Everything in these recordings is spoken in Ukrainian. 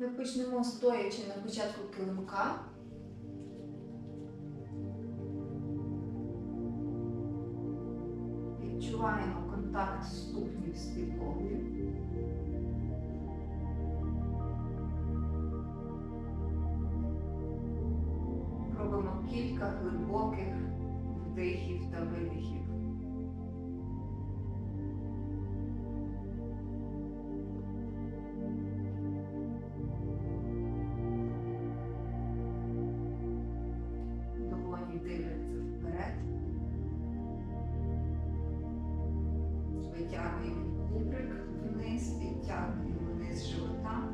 Ми почнемо стоячи на початку килимка. Відчуваємо контакт ступнів з підлогою. Робимо кілька глибоких вдихів та видихів. Витягуємо кубрик вниз, підтягуємо вниз живота.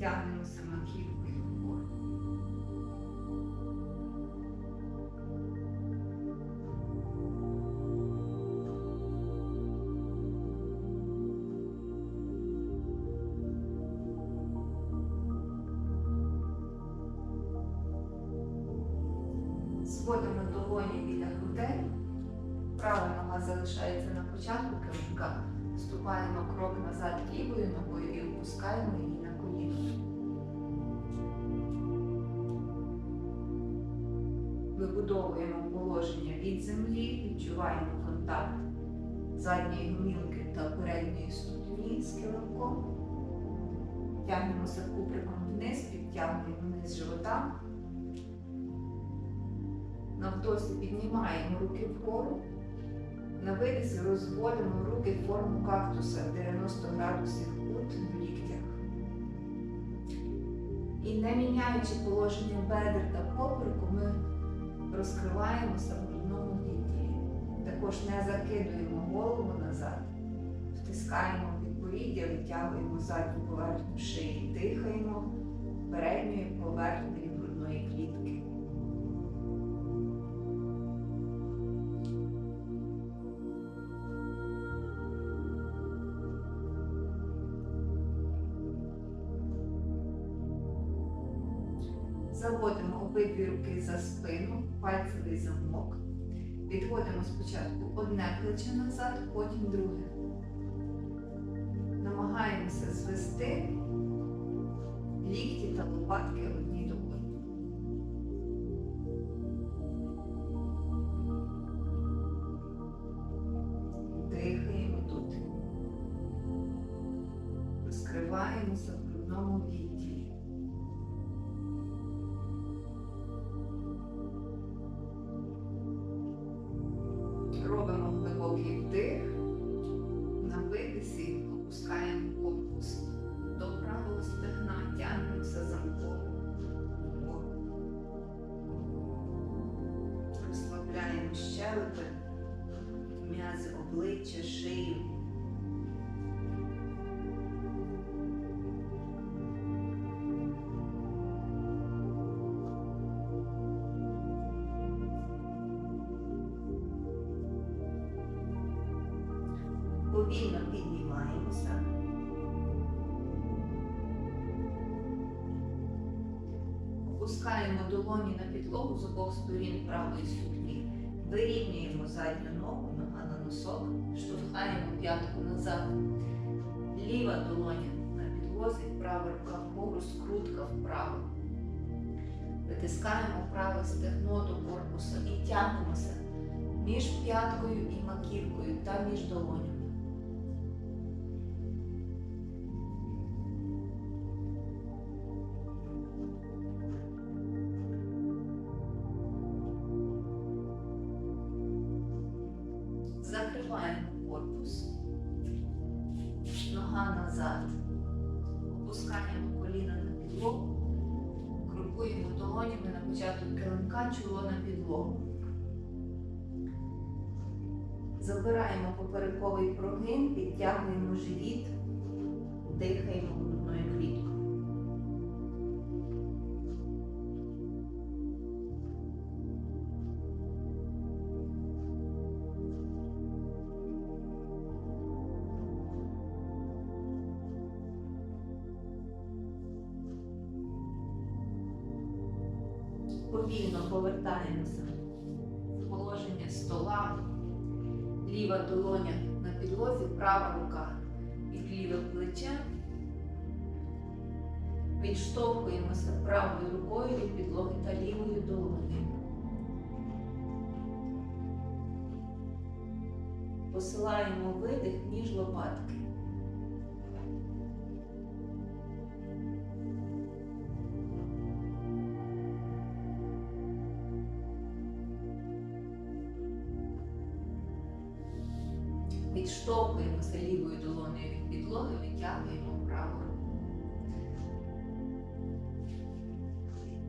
Тягнемося маківкою вгору. Зводимо долоні біля грудей. Права нога залишається на початку килимка. Ступаємо крок назад лівою ногою і опускаємо її на коліно. Вибудовуємо положення від землі, відчуваємо контакт задньої гомілки та передньої ступні з килимком. Тягнемося куприком вниз, підтягуємо вниз живота. На вдосі піднімаємо руки вгору. На видисі розводимо руки в форму кактуса 90 градусів кут в ліктях. І не міняючи положення бедер та попереку, ми розкриваємося в грудному відділі. Також не закидуємо голову назад, втискаємо підборіддя, витягуємо задню поверхню шиї, дихаємо передньою поверхнею грудної клітки. Заводимо обидві руки за спину, пальцевий замок. Відводимо спочатку одне плече назад, потім друге. Намагаємося звести лікті та лопатки глибокий вдих. На видисі опускаємо корпус до правого стегна, тягнемося замком. Розслабляємо щелепи, м'язи обличчя, Повільно піднімаємося. Опускаємо долоні на підлогу з обох сторін правої ступні. Вирівнюємо задню ногу, нога на носок, штовхаємо п'ятку назад. Ліва долоня на підлозі, права рука вгору, скрутка вправо. Витискаємо праве стегно до корпусу і тягнемося між п'яткою і маківкою та між долонями. Прогин, підтягуємо живіт, дихаємо грудною Відштовхуємося правою рукою від підлоги та лівою долонею. Посилаємо видих між лопатки.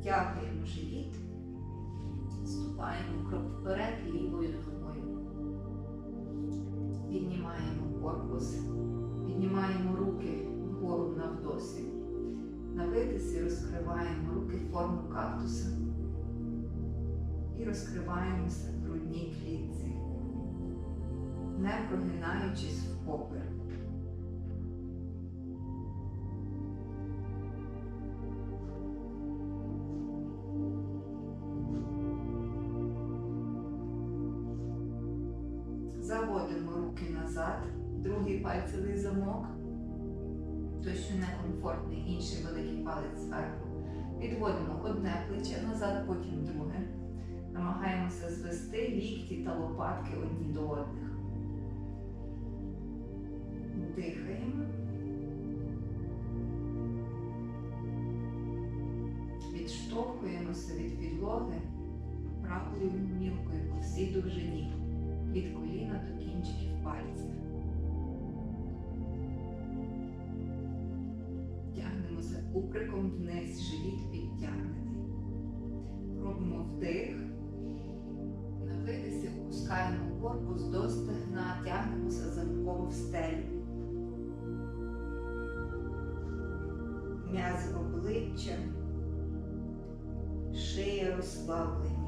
Відтягуємо живіт, ступаємо крок вперед лівою ногою. Піднімаємо корпус, піднімаємо руки вгору навдосі. На видисі розкриваємо руки в форму кактуса і розкриваємося в грудній клітці, не прогинаючись в поперек. Назад, другий пальцевий замок, той, що некомфортний, інший великий палець зверху. Підводимо одне плече назад, потім друге. Намагаємося звести лікті та лопатки одні до одних. Дихаємо. Уприком вниз, живіт підтягнений. Робимо вдих. На видисі опускаємо корпус до стегна, тягнемося замком в стелі. М'язи обличчя, шия розслаблені.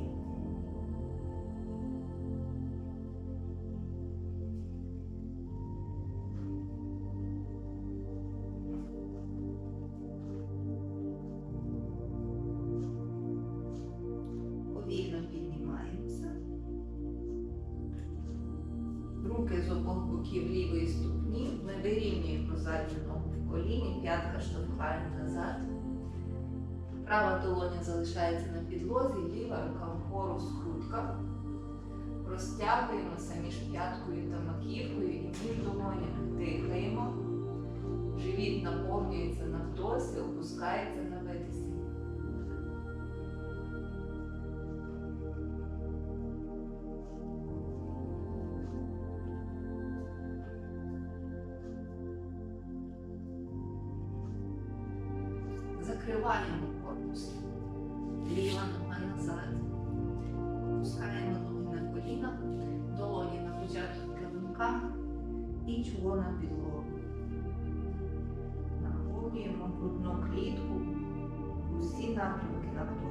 Розтягуємося між п'яткою та маківкою і між долонями дихаємо. Живіт наповнюється навдосі, опускається на видисі. Закриваємо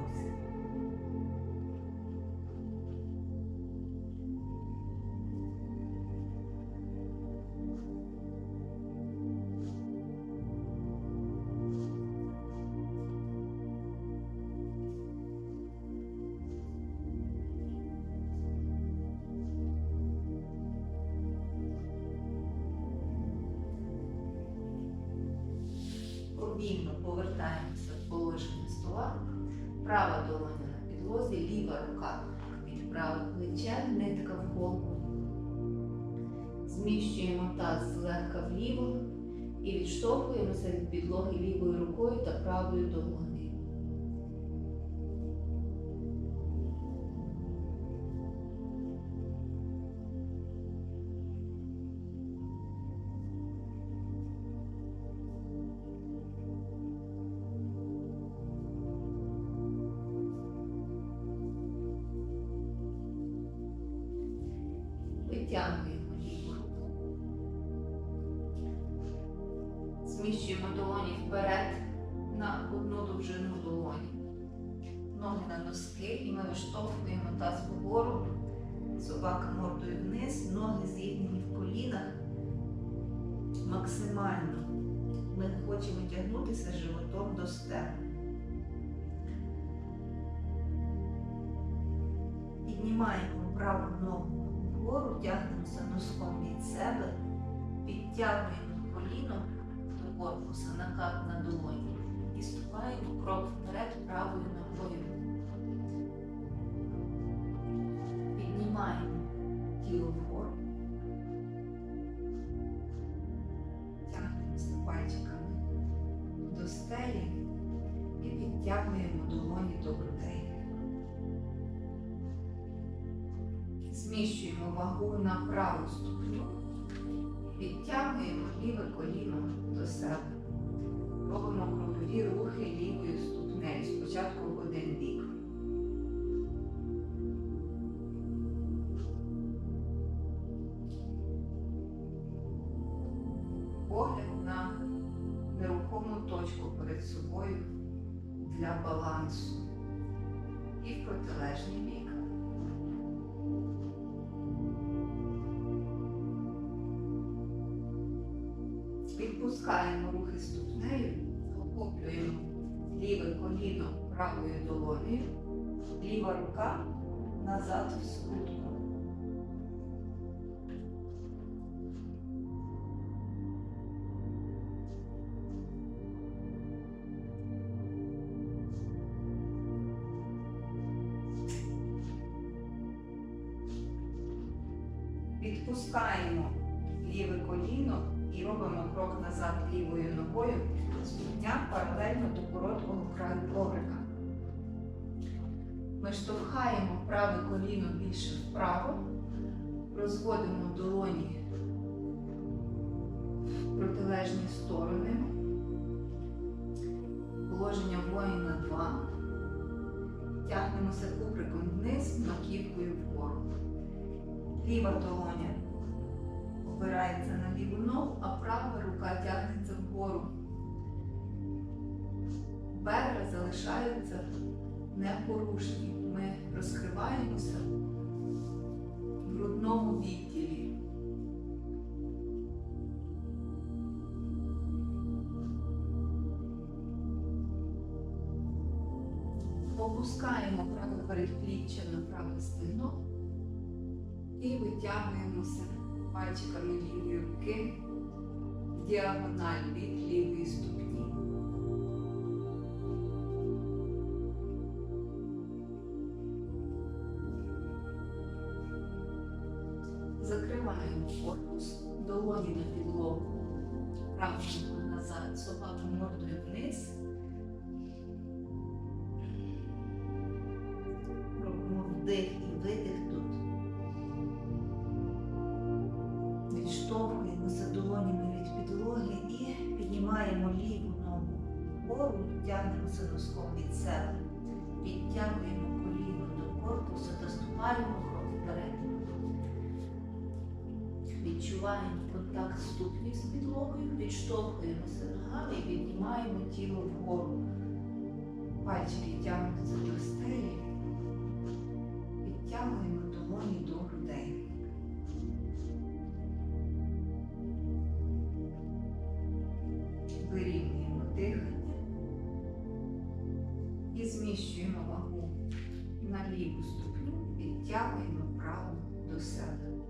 truth. Зміщуємо таз злегка вліво і відштовхуємося від підлоги лівою рукою та правою долонею. Зміщуємо долоні вперед на одну довжину долоні. Ноги на носки і ми виштовхуємо таз вгору, собака мордою вниз, ноги з'єднані в колінах максимально. Ми хочемо тягнутися животом до стегна. Піднімаємо праву ногу вгору, тягнемося носком від себе, підтягуємо коліно корпуса, накат на долоні і ступаємо крок вперед правою ногою. Піднімаємо тіло вгору. Тягнемося пальчиками до стелі і підтягуємо долоні до грудей. Зміщуємо вагу на праву ступню, підтягуємо ліве коліно себе. Робимо кругові рухи лівою ступнею. Спочатку в один бік. Погляд на нерухому точку перед собою для балансу. І в протилежний бік. Відпускаємо рухи ступнею, охоплюємо ліве коліно правою долонею, ліва рука назад в скрутку. Відпускаємо ліве коліно робимо крок назад лівою ногою, ступня паралельно до короткого краю коврика. Ми штовхаємо праве коліно більше вправо, розводимо долоні в протилежні сторони. Положення воїна 2. Тягнемося куприком вниз, маківкою вгору. Ліва долоня опирається на ліву ногу, а права рука тягнеться вгору. Бедра залишаються непорушні. Ми розкриваємося в грудному відділі. Опускаємо праве передпліччя на праве стегно і витягуємося пальчиками лівої руки діагональ від лівої ступні. Закриваємо корпус, долоні на підлогу, праву назад, собаку мордою вниз. Робимо вдих і видих вгору, тягнемося носком від себе. Підтягуємо коліно до корпусу та ступаємо крок вперед. Відчуваємо контакт ступні з підлогою, відштовхуємося ногами і піднімаємо тіло вгору. Пальчики тягнуться до стелі, підтягуємо долоні до грудей. Вирівнюємо дихання зміщуємо вагу на ліву ступню, підтягуємо праву до себе.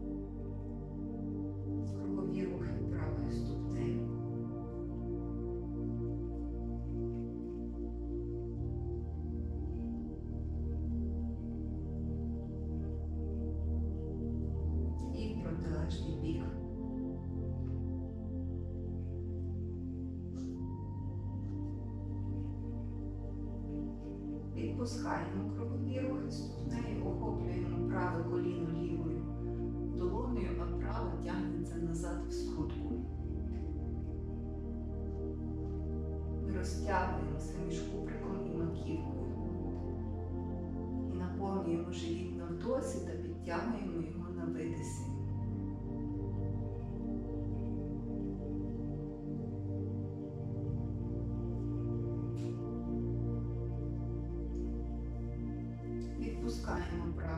Відпускаємо кругові рухи ступнею, охоплюємо праве коліно лівою долонею, а право тягнеться назад в скрутку. Ми розтягуємося між куприком і маківкою. І наповнюємо живіт на вдосі та підтягуємо його на видисі.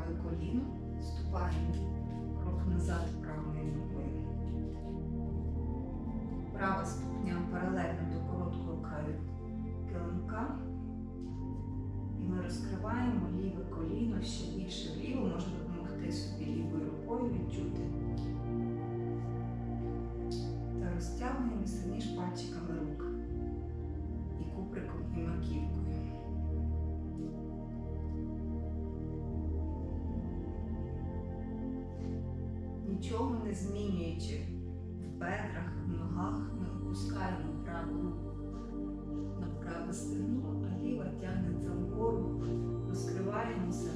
Праве коліно, ступаємо крок назад правою ногою. Права ступня паралельно до короткого краю килимка. І ми розкриваємо ліве коліно ще більше вліво, не змінюючи в бедрах, в ногах, ми опускаємо праву руку на праве стегно, а ліва тягнеться вгору, розкриваємося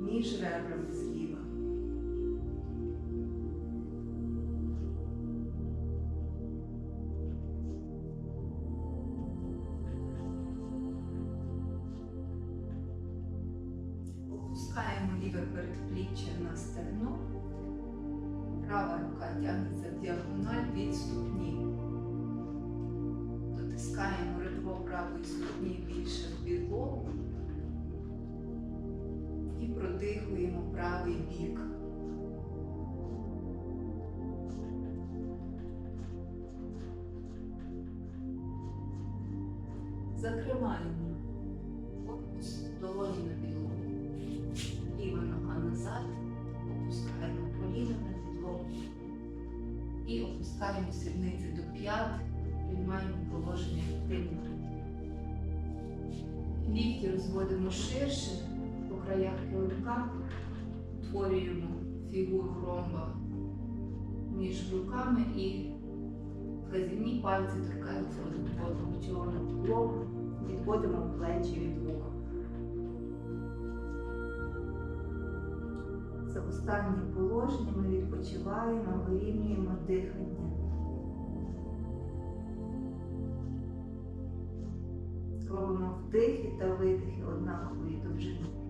між ребрами зліва. Опускаємо ліве передпліччя на стегно. Права рука тягнеться в діагональ від ступні. Дотискаємо ребро правої ступні більше в підлогу і продихуємо правий бік. Закриваємо і опускаємо сідниці до п'ят, приймаємо положення активно. Лікті розводимо ширше по краях килимка, утворюємо фігуру ромба між руками і вказівні пальці торкаються один одного чоло на підлогу, відводимо плечі від вуха. Це останнє положення ми відпочиваємо, вирівнюємо дихання. Робимо вдихи та видихи однакової довжини.